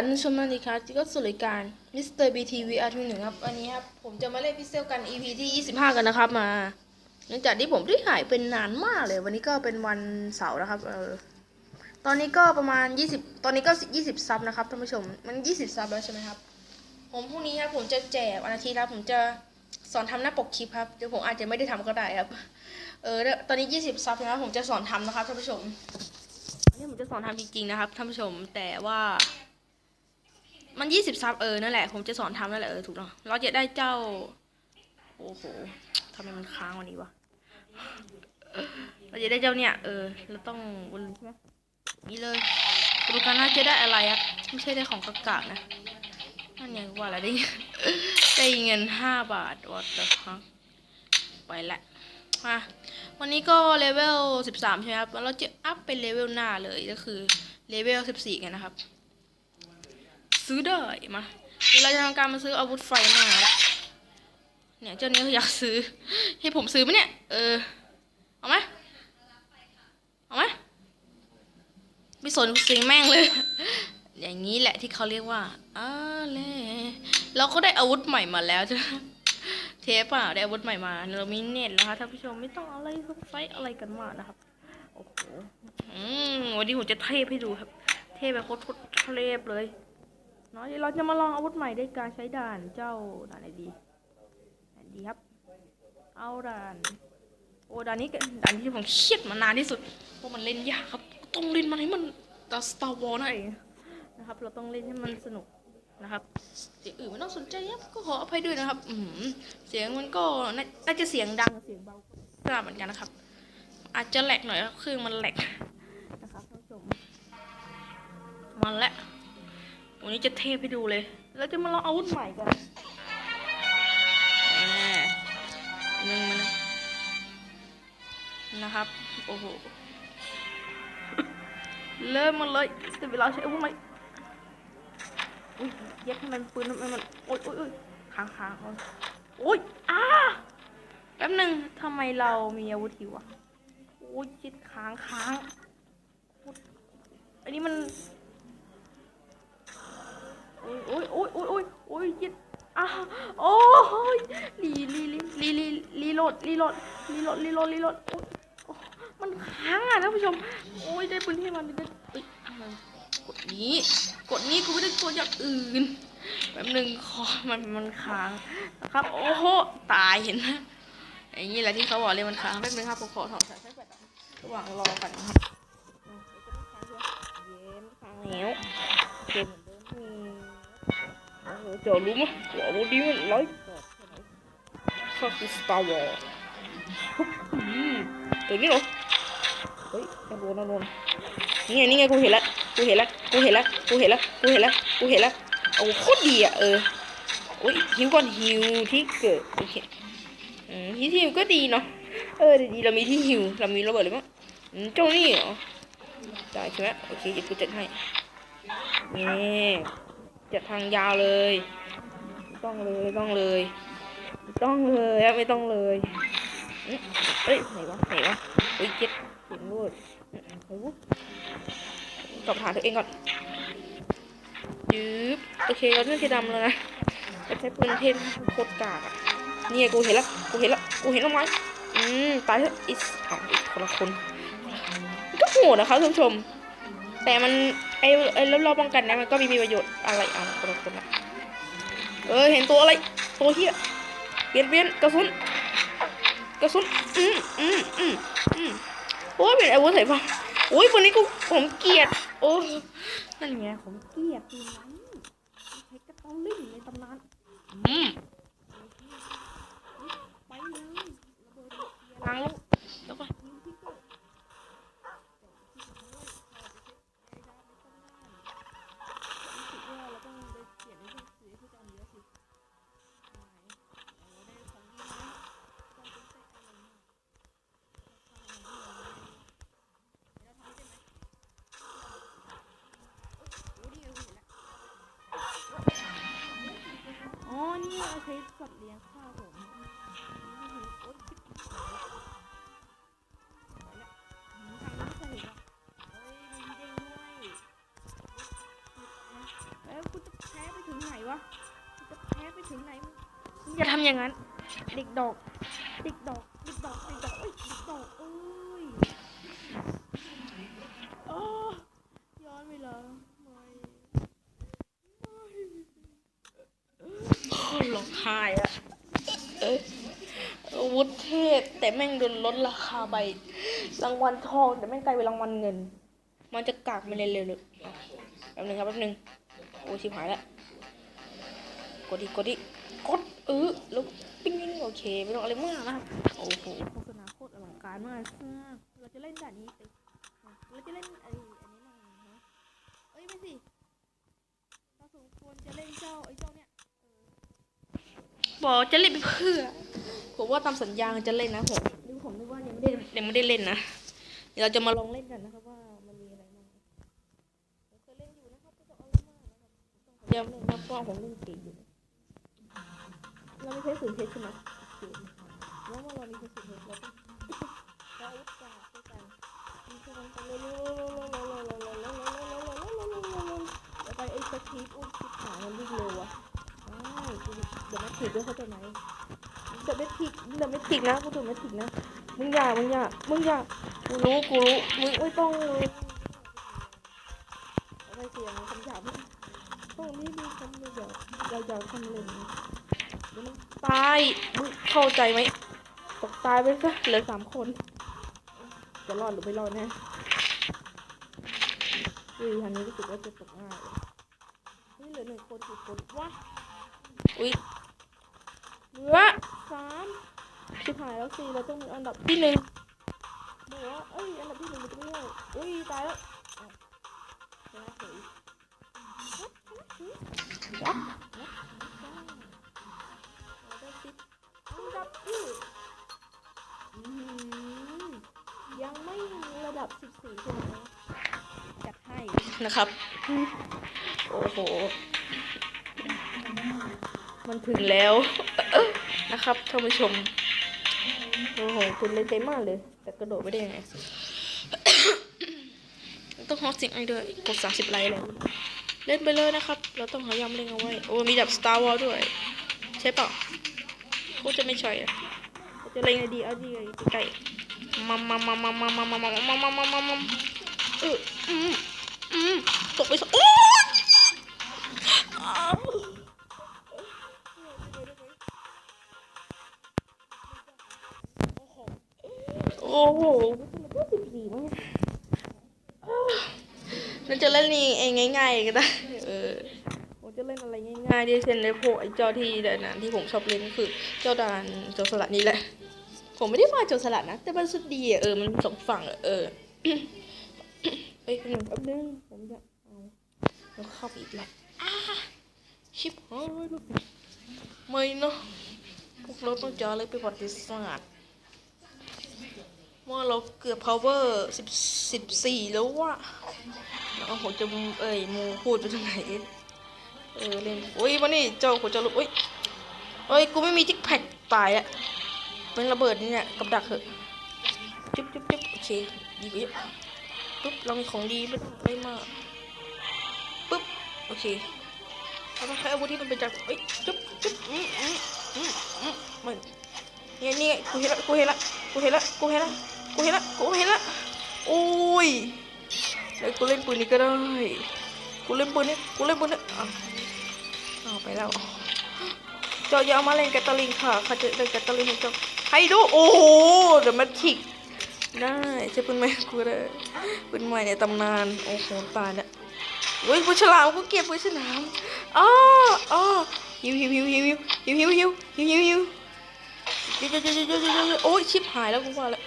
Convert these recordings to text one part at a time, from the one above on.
วัสดีสวีดันชมนันดีครับที่ก็สู่รายการมิสเตอร์บีทีวีอาร์ทีหนึ่งครับวันนี้ครับผมจะมาเล่นพิเซลกัน EP ที่ 25 กันนะครับมาหลังจากที่ผมได้หายเป็นนานมากเลย วันนี้ก็เป็นวันเสาร์นะครับเออตอนนี้ก็ประมาณ 20 ตอนนี้ก็ 20 ซับนะครับท่านผู้ชมมัน 20 ซับแล้วใช่ไหมครับ ผมพรุ่งนี้ครับผมจะแจกวันอาทิตย์ครับผมจะสอนทำหน้าปกคลิปครับเดี๋ยวผมอาจจะไม่ได้ทำก็ได้ครับเออตอนนี้ 20 ซับนะครับผมจะสอนทำนะครับท่านผู้ชมอันนี้ผมจะสอนทำจริงๆนะครับท่านผู้ชมแต่ว่า มันยี่สิบซับเออนั่นแหละ ผมจะสอนทำนั่นแหละเออถูกต้องเราจะได้เจ้า โอ้โหทำไมมันค้างวันนี้วะเราจะได้เจ้าเนี่ย เออ เราต้องบนใช่ไหมนี่เลยดูกันว่าจะได้อะไรอะไม่ใช่ได้ของกากนะนั่นไงว่าอะไรได้เงินได้เงินห้าบาทวัดเดฟังไปละมาวันนี้ก็เลเวลสิบสามใช่ไหมครับ แล้วเราจะอัพเป็นเลเวลหน้าเลยก็คือเลเวลสิบสี่กันนะครับ ซื้อได้มาเราจะทำการมาซื้ออาวุธไฟมาเนี่ยเจ้านี้เขาอยากซื้อ ให้ผมซื้อไหมเนี่ย เออ เอาไหมเอาไหมไม่สนสิงแม่งเลย อย่างนี้แหละที่เขาเรียกว่าอาเล่เราก็ได้อาวุธใหม่มาแล้วจ้ะเทปอะได้อาวุธใหม่มาเรามีเน็ตแล้วคะท่านผู้ชมไม่ต้องอะไรสงสัยอะไรกันมากนะครับโอ้โหวันนี้ผมจะเทปให้ดูครับ เทปแบบโคตรเทปเลย เนาะเดี๋ยวเราจะมาลองอาวุธใหม่ด้วยการใช้ด่านเจ้าด่านไหนดีด่านดีครับ เอาด่าน โอ้ด่านนี้ด่านที่ผมเครียดมานานที่สุดเพราะมันเล่นยากครับ ต้องเล่นมันให้มันตาสตาร์วอลนั่นเองนะครับ เราต้องเล่นให้มันสนุกนะครับเสียงอื่นไม่ต้องสนใจครับก็ขออภัยด้วยนะครับ อืเสียงมันก็น่าจะเสียงดังเสียงเบาก็ทราบเหมือนกันนะครับ อาจจะแหลกหน่อยครับคือมันแหลกนะครับท่านผู้ชมมันแหละ วันนี้จะเทพให้ดูเลยเราจะมาลองอาวุธใหม่กันหนึ่งมันนะนะครับ โอ้โห เริ่มมันเลยแต่เวลาใช้อาวุธใหม่อุ้ยเย็ดให้มันปืนให้มัน โอ๊ยโอ๊ยโอ๊ยค้างค้างโอ๊ยโอ๊ยอ้าแป๊บหนึ่งทำไมเรามีอาวุธอยู่วะโอ๊ยเย็ดค้างค้างอันนี้มัน โอ้ยโอ้ยโอ้ยโอ้ยโอ้ยโอ้ยยิดอะโอ้ยลีลีลีลีลีโหลดลีโหลดลีโหลดลีโหลดลีโหลดโอ้ยมันค้างอะท่านผู้ชม โอ้ยได้พื้นที่มันได้กดนี้ กดนี้กูไม่ได้กดอย่างอื่นแป๊บหนึงคอมันมันค้างนะครับ โอ้โหตายเห็นไหมอย่างนี้แหละที่เขาบอกเลยมันค้างแป๊บหนึงครับผมขอถอดสายไฟแบตก่อนระหว่างรอกันนะครับเย็นค้างแล้วเกมเหมือนเดิมมีโอ้โหเยกว่าแค่ไหน ข้าคือสตาร์วอร์ตัวนี้เหรอเฮ้ยน่าโดนน่าโดนนี่ไงนี่ไงกูเห็นแล้วกูเห็นแล้วกูเห็นแล้วกูเห็นแล้วกูเห็นแล้วกูเห็นแล้วโอ้โคตรดีอะเออโอ้ยฮิวก่อนฮิวที่เกิดโอเคอืมที่ฮิวก็ดีเนาะเออดีๆเรามีที่ฮิวเรามีระเบิดเลยมั้งอืมเจ้านี่เหรอได้ใช่ไหมโอเคเดี๋ยวกูจัดให้นี่ จัดทางยาวเลยไม่ต้องเลยไม่ต้องเลยไม่ต้องเลยไม่ต้องเลยเอ้ยไหนวะไหนวะเฮ้ยเจ็ดเสียงรูดอืมเฮ้ยวะสอบถาตัวเองก่อนยืบโอเคเราเลือกสีดำแล้วนะจะใช้ปืนเทพโคตรกากอะนี่ไงกูเห็นแล้วกูเห็นแล้วกูเห็นแล้วไหมอืมตายเถอะอิสอาอีกคนละคนมันก็โหดนะคะท่านผู้ชม แต่มัน ไอ้ไอ้รอบๆป้องกันเนะมันก็มีมีประโยชน์อะไรอะคนละคนละเออเห็นตัวอะไรตัวเฮียเปลี่ยนเปลี่ยนกระสุนกระสุนอืมอืมอืมอืมโอ้ยเป็นอาวุธใส่ฟ้าโอ้ยวันนี้กูผมเกลียดโอ้นั่นไงผมเกลียดปืนนั้นใช้กระเป๋าลิ่งในตำนานอืมไปเลยระเบิดล้างลูกแที่เอาใช้สัตว์เลี้ยงฆ่าผมโอ๊ยแล้วกูจะแพ้ไปถึงไหนวะกูจะแพ้ไปถึงไหนอย่าทำอย่างนั้น เด็กดอก เด็กดอก เด็กดอก เด็กดอกเด็กดอก ไม่ร้อะวุธเทพแต่แม่งโดนลดราคาไปรางวัลทองแต่แม่งกลายเป็นรางวัลเงิน มันจะกากไปเลยเลยเลยแป๊บนึงครับแป๊บนึงโอ้ชิบหายแล้วกดดิกดดิกดเออแล้วปิ้งโอเคไม่ต้องอะไรมากนะครับโอ้โหโฆษณาโคตรอลังการมากเราจะเล่นด่านนี้ไปเราจะเล่นไอ้อันนี้นะนะเอ้ยไม่สิเราสมควรจะเล่นเจ้าไอ้เจ้าเนี่ยเออ บอกจะเล่นไปเพื่อ ผมว่าตามสัญญาจะเล่นนะผมนี่ผมนึกว่ายังไม่ได้ยังไม่ได้เล่นนะเดี๋ยวเราจะมาลองเล่นกันนะครับว่ามันมีอะไรบ้างผมเคยเล่นอยู่นะครับไม่ต้องเอาอะไรมากนะครับต้องพยายามเล่นนะเพราะว่าผมเล่นเก่งอยู่เราไม่ใช้สื่อเท็จใช่ไหม เดี๋ยวไม่ถิกด้วยเข้าใจไหมเดี๋ยวไม่ถิกเดี๋ยวไม่ถิกนะกูถึงไม่ถิกนะ มึงอย่า มึงอย่า มึงอย่า กูรู้ กูรู้ มึงไม่ต้องเลยอะไรเสียงคำหยาบตรงนี้มีคำหยาบเราอย่าทำเลยตาย มึงเข้าใจไหมตกตายไปซะเหลือสามคน จะรอดหรือไม่รอดแน่อุ้ยทันนี้รู้สึกว่าจะตกง่ายเลยนี่เหลือหนึ่งคนกี่คนวะอุ้ย ลือสามชิบหายแล้วสี่เราต้องมีอันดับที่หนึ่งเหลือเอ้ยอันดับที่หนึ่งมันจะไม่ได้อุ้ยตายแล้วอ้าวชนะเฉยวัดวัดเราได้สิยังไม่ระดับสิบสี่ใช่ไหมจัดให้นะครับ โอ้โห มันถึงแล้ว นะครับท่านผู้ชม โอ้โหคุณเล่นเต็มมากเลย แต่กระโดดไม่ได้ยังไง ต้องฮอตสิ่งไอ้ด้วยกดสามสิบไลค์แล้วเล่นไปเลยนะครับ เราต้องพยายามเล่นเอาไว้ โอ้ มีดับ Star Wars ด้วย ใช่เปล่ากูจะไม่ใช่อะจะเล่นไงดี เอาดีใกล้ๆมามามามามามามามามามามามามาเอออืมอืมตกไปสโอ้ยอ้ โอ้โหมันก็สิบสี่มั้งเราจะเล่นนี่เองง่ายๆก็ได้ เออผมจะเล่นอะไรง่ายๆที่เช่นในพวกไอ้เจ้าที่ด่านที่ผมชอบเล่นก็คือเจ้าด่านโจรสลัดนี่แหละ ผมไม่ได้มาโจรสลัดนะ แต่มันสุดดีอะเออ มันสองฝั่งอะเออเอ้ยหนึ่งแป๊บนึงผมจะเอาแล้วเข้าไปอีกแล้วอ้าชิบหายลูกไม่เนาะพวกเราต้องเจออะไรไปประวัติศาสตร์ ว่าเราเกือบ power สิบสิบสี่แล้วว่ะแล้วผมจะเอ่ยมูพูดไปทางไหนเออเล่นโอ้ยมานี่เจ้าผมจะลุกโอ้ยเอ้ยกูไม่มีทิกแพคตายอะเป็นระเบิดนี่เนี่ยกับดักเหอะจุ๊บจุ๊บจุ๊บโอเคดีกว่าเยอะปุ๊บเรามีของดีไม่ต้องไม่มากปุ๊บโอเคเราต้องใช้อาวุธที่มันเป็นจักรเอ้ยจุ๊บจุ๊บอืมอืมอืมอืมมันเนี่ยนี่กูเห็นละกูเห็นละกูเห็นละกูเห็นละ เห็นละกูเห็นละโอ้ยเดี๋ยวกูเล่นปืนนี้ก็ได้กูเล่นปืนนี้กูเล่นปืนนี้อ้าเอาไปแล้วเจ้าอย่าเอามาเล่นแกตตลินค่ะข้าจะเล่นแกตตลินให้เจ้าให้ดูโอ้โหเดี๋ยวมันถิกได้ใช่ปืนใหม่กูได้ปืนใหม่ในตำนานโอ้โหตายล้วเฮ้ยปืนฉลามกูเก็บปืนฉลามอ้ออ้อหิวหิวหิวหิวหิวหิวหิวหิวหิวหิวหิวเดี๋ยวเดี๋ยวเดี๋ยวเดี๋ยวเดี๋ยวเดี๋ยวโอ้ยชิบหายแล้วกูว่าแล้ว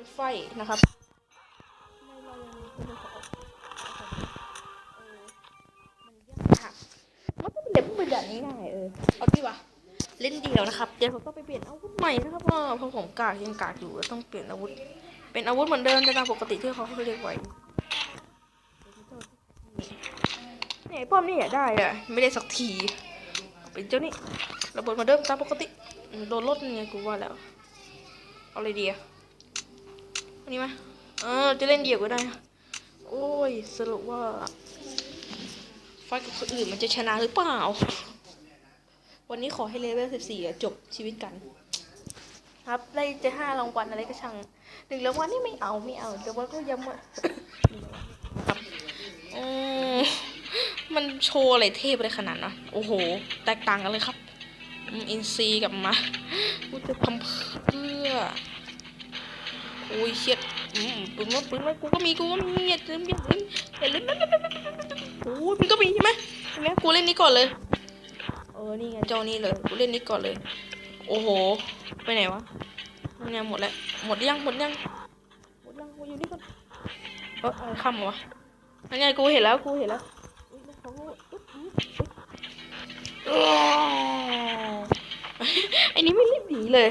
นที่จะโดนไฟนะครับไม่เรายังมีคนขอเออมันยากมันก็เป็นเด็กเป็นแบบนี้ง่ายเออเอาดีวะเล่นเดียวนะครับเดี๋ยวผมต้องไปเปลี่ยนอาวุธใหม่นะครับเพราะเพราะผมกากยังกากอยู่ต้องเปลี่ยนอาวุธ เป็นอาวุธเหมือนเดิมแต่ตามปกติที่เขาให้เรียกไว้นี่ไอ้ป้อมนี่อยากได้อะไม่ได้สักทีเป็นเจ้านี่ระเบิดมาเดิมตามปกติอืมโดนรถไงกูว่าแล้วเอาอะไรดีอะ อันนี้ไหมเออจะเล่นเดี่ยวก็ได้ โอ้ยสรุปว่าไฟกับคนอื่นมันจะชนะหรือเปล่า วันนี้ขอให้เลเวล14อะจบชีวิตกัน ครับได้จะห้ารางวัลอะไรก็ช่างหนึ่งรางวัลนี่ไม่เอาไม่เอาแต่ว่าก็ยังว่าครับอืมมันโชว์อะไรเทพอะไรขนาดนั้นโอ้โห แตกต่างกันเลยครับอินซีกับมากูดจะทำเพื่อ อ้ยเชียดอืมปืนว่าปืนว่ากูก็มีกูก็มีอย่าลืมอย่าลืมอย่าลืมโอ้ยมันก็มีใช่ไหมใช่ไหมกูเล่นนี้ก่อนเลย เออนี่ไงเจ้านี่เลยกูเล่นนี้ก่อนเลย โอ้โหไปไหนวะมันยังหมดแล้วหมดยังหมดยังหมดยังกูอยู่นี่ก่อนเอออะไรคำวะนั่นไงกูเห็นแล้วกูเห็นแล้วอุ๊ยมันของกูอุ๊ยอุ๊ยอุ๊ยอ้าวไอ้นี่ไม่รีบหนีเลย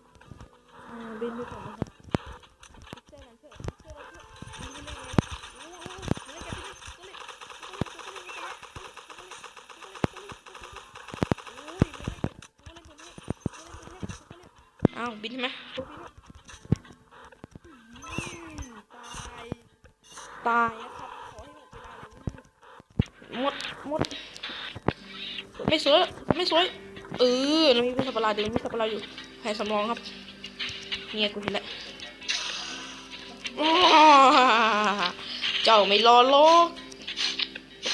บินไปก่ออ้าวบินใช่ไหมตายนะครับหมดายหมดหมดไม่สวยไม่สวยเออมันมีสัปปะดเดี๋ยวมีสัปปะรดอยู่แผนสำรองครับ เนี่ยกูเห็นแล้วเจ้าไม่รอโลก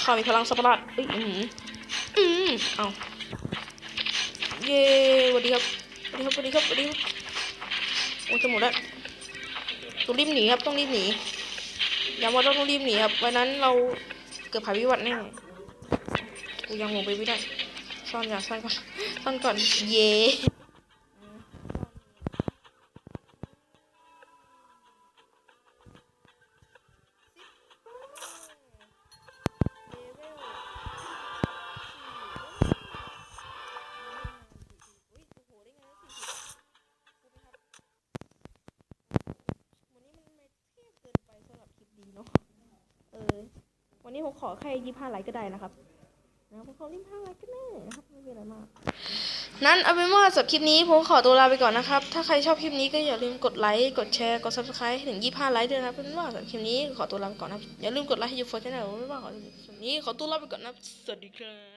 ข้ามีพลังสัปะรดเอ้ยอืมอืมเอาเย้สวัสดีครับสวัสดีครับสวัสดีครับสวัสดีครับโอ้จะหมดแล้วต้องรีบหนีครับต้องรีบหนีย้ำว่าต้องรีบหนีครับวันนั้นเราเกิดภัยพิบัติแน่กูยังลงไปไม่ได้ซ่อนอย่าซ่อนก่อนซ่อนก่อนเย่ นี้ผมขอแค่ยี่ห้าไลค์ก็ได้นะครับนะผมขอรีบห้าไลค์กันแน่นะครับไม่เป็นไรมาก นั้นเอาเป็นว่าสำหรับคลิปนี้ผมขอตัวลาไปก่อนนะครับ ถ้าใครชอบคลิปนี้ก็อย่าลืมกดไลค์กดแชร์กด subscribe ให้ถึง25ไลค์ด้วยนะครับเป็นว่าสำหรับคลิปนี้ขอตัวลาไปก่อนนะอย่าลืมกดไลค์ให้ยูโฟชแนลไม่ว่าขอคลิปนี้ขอตัวลาไปก่อนนะสวัสดีครับ